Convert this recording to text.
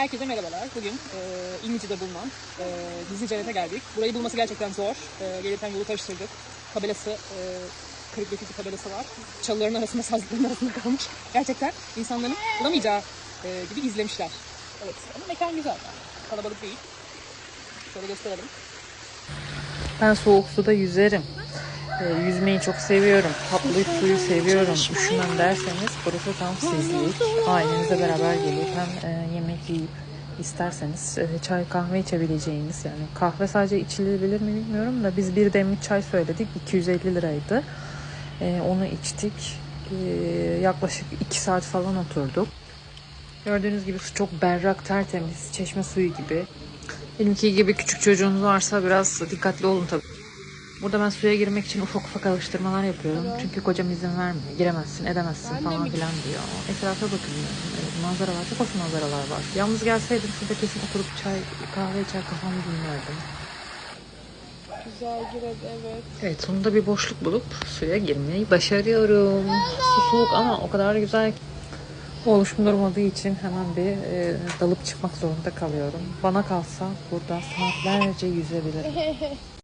Herkese merhabalar. Bugün e, İnici'de bulunan e, Gizli Cennet'e geldik. Burayı bulması gerçekten zor. E, gelirken yolu karıştırdık. Tabelası, e, kaligrafik bir tabelası var. Çalıların arasında, sazlıkların arasında kalmış. Gerçekten insanların bulamayacağı e, gibi gizlemişler. Evet ama mekan güzel. Kalabalık değil. Şöyle gösterelim. Ben soğuk suda yüzerim. Ee, yüzmeyi çok seviyorum. Tatlı suyu seviyorum. Üşümem derseniz burası tam sizlik. Ailenizle beraber gelip hem e, yemek yiyip isterseniz e, çay kahve içebileceğiniz yani kahve sadece içilebilir mi bilmiyorum da biz bir demlik çay söyledik 250 liraydı. E, onu içtik. Yaklaşık 2 saat falan oturduk. Gördüğünüz gibi su çok berrak, tertemiz, çeşme suyu gibi. Benimki gibi küçük çocuğunuz varsa biraz dikkatli olun tabii. Burada ben suya girmek için ufak ufak alıştırmalar yapıyorum. Çünkü kocam izin vermiyor. Giremezsin, edemezsin falan filan diyor. Etrafa bakınıyorum. Evet, manzara var. Çok hoş manzaralar var. Yalnız gelseydim şurada kesin oturup çay, kahve içer kafamı dinlerdim. Güzel bir evet. Evet sonunda bir boşluk bulup suya girmeyi başarıyorum. Su soğuk ama o kadar güzel ki. Oluşum durmadığı için hemen bir e, dalıp çıkmak zorunda kalıyorum. Bana kalsa burada saatlerce yüzebilirim.